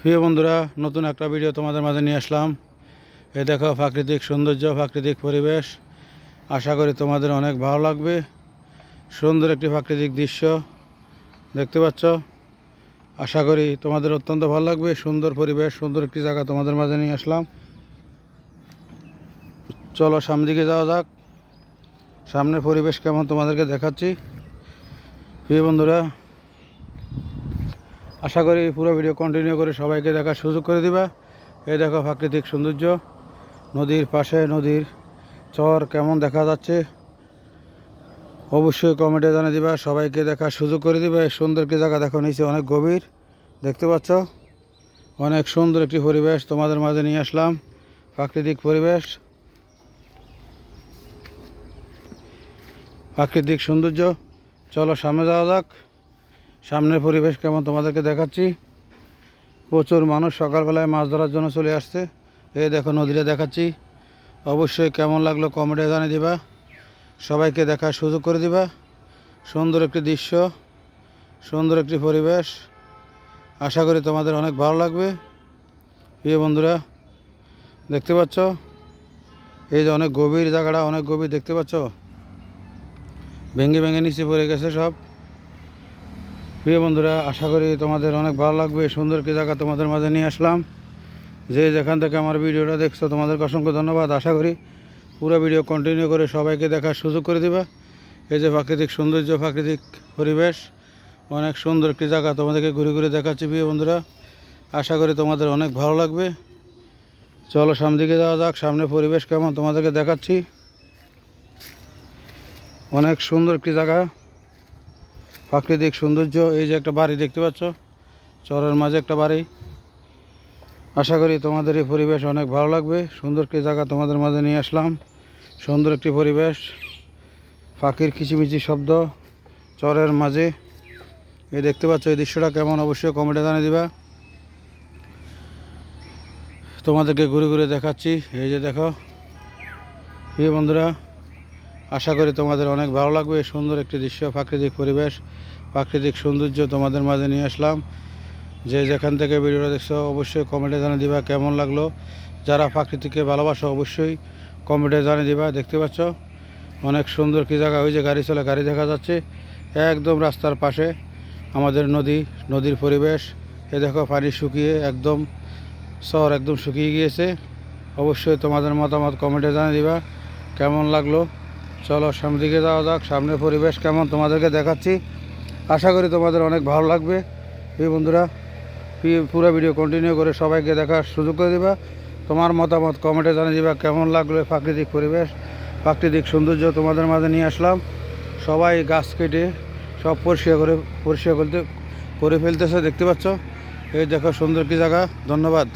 প্রিয় বন্ধুরা, নতুন একটা ভিডিও তোমাদের মাঝে নিয়ে আসলাম। এ দেখো প্রাকৃতিক সৌন্দর্য, প্রাকৃতিক পরিবেশ। আশা করি তোমাদের অনেক ভালো লাগবে। সুন্দর একটি প্রাকৃতিক দৃশ্য দেখতে পাচ্ছ। আশা করি তোমাদের অত্যন্ত ভালো লাগবে। সুন্দর পরিবেশ, সুন্দর একটি জায়গা তোমাদের মাঝে নিয়ে আসলাম। চলো সামনে দিকে যাওয়া যাক। সামনের পরিবেশ কেমন তোমাদেরকে দেখাচ্ছি। প্রিয় বন্ধুরা আশা করি পুরো ভিডিও কন্টিনিউ করে সবাইকে দেখার সুযোগ করে দিবা। এই দেখো প্রাকৃতিক সৌন্দর্য। নদীর পাশে নদীর চর কেমন দেখা যাচ্ছে? অবশ্যই কমেন্টে জানিয়ে দিবা, সবাইকে দেখার সুযোগ করে দিবা। এই সুন্দর একটি জায়গা দেখো, নিচে অনেক গভীর, দেখতে পাচ্ছ? অনেক সুন্দর একটি পরিবেশ তোমাদের মাঝে নিয়ে আসলাম, প্রাকৃতিক পরিবেশ। প্রাকৃতিক সৌন্দর্য। চলো সামনে যাওয়া যাক। সামনের পরিবেশ কেমন তোমাদেরকে দেখাচ্ছি? প্রচুর মানুষ সকালবেলায় মাছ ধরার জন্য চলে আসছে। এই দেখো নদীটা দেখাচ্ছি। অবশ্যই কেমন লাগল কমেন্টে জানিয়ে দিবা। সবাইকে দেখার সুযোগ করে দিবা। সুন্দর একটি দৃশ্য, সুন্দর একটি পরিবেশ। আশা করি তোমাদের অনেক ভালো লাগবে। প্রিয় বন্ধুরা, দেখতে পাচ্ছ? এই যে অনেক গভীর জায়গাটা, অনেক গভীর, দেখতে পাচ্ছ? ভেঙে ভেঙে নিচে পড়ে গেছে সব। প্রিয় বন্ধুরা, আশা করি তোমাদের অনেক ভালো লাগবে। সুন্দর কি জায়গা তোমাদের মাঝে নিয়ে আসলাম। যে যেখান থেকে আমার ভিডিওটা দেখছ, তোমাদেরকে অসংখ্য ধন্যবাদ। আশা করি পুরো ভিডিও কন্টিনিউ করে সবাইকে দেখার সুযোগ করে দিবা। এই যে প্রাকৃতিক সৌন্দর্য, প্রাকৃতিক পরিবেশ, অনেক সুন্দর একটি জায়গা তোমাদেরকে ঘুরে ঘুরে দেখাচ্ছি প্রিয় বন্ধুরা। আশা করি তোমাদের অনেক ভালো লাগবে। চলো সামনে দিকে যাওয়া যাক, সামনে পরিবেশ কেমন তোমাদেরকে দেখাচ্ছি। অনেক সুন্দর একটি জায়গা। প্রাকৃতিক সৌন্দর্য, এই যে একটা বাড়ি দেখতে পাচ্ছ, চরের মাঝে একটা বাড়ি। আশা করি তোমাদের এই পরিবেশ অনেক ভালো লাগবে। সুন্দর একটি জায়গা তোমাদের মাঝে নিয়ে আসলাম। সুন্দর একটি পরিবেশ পাখির কিচিমিচি শব্দ চরের মাঝে। এই দেখতে পাচ্ছ এই দৃশ্যটা কেমন, অবশ্যই কমেন্টে জানিয়ে দিবা। তোমাদেরকে ঘুরে ঘুরে দেখাচ্ছি। এই যে দেখো প্রিয় বন্ধুরা আশা করি তোমাদের অনেক ভালো লাগবে। সুন্দর একটি দৃশ্য, প্রাকৃতিক পরিবেশ, প্রাকৃতিক সৌন্দর্য তোমাদের মাঝে নিয়ে আসলাম। যে যেখান থেকে ভিডিওটা দেখছ, অবশ্যই কমেন্টে জানিয়ে দিবা কেমন লাগল। যারা প্রাকৃতিককে ভালোবাসো, অবশ্যই কমেন্টে জানিয়ে দিবা। দেখতে পাচ্ছ, অনেক সুন্দর কী জায়গা, ওই যে গাড়ি চলে, গাড়ি দেখা যাচ্ছে। একদম রাস্তার পাশে আমাদের নদী, নদীর পরিবেশ। এ দেখো, পানি শুকিয়ে একদম, শহর একদম শুকিয়ে গিয়েছে। অবশ্যই তোমাদের মতামত কমেন্টে জানিয়ে দিবা। কেমন লাগল? চলো সামনের দিকে যাওয়া যাক, সামনের পরিবেশ কেমন তোমাদেরকে দেখাচ্ছি। আশা করি তোমাদের অনেক ভালো লাগবে। এই বন্ধুরা পুরো ভিডিও কন্টিনিউ করে সবাইকে দেখার সুযোগ করে দিবা। তোমার মতামত কমেন্টে জানিয়ে দিবা কেমন লাগল প্রাকৃতিক পরিবেশ, প্রাকৃতিক সৌন্দর্য তোমাদের মাঝে নিয়ে আসলাম। সবাই গাছ কেটে, সব পরিষ্কার করে, পরিষ্কার করতে, করে ফেলতেছে, দেখতে পাচ্ছ? এই দেখো সুন্দর কি জায়গা, ধন্যবাদ।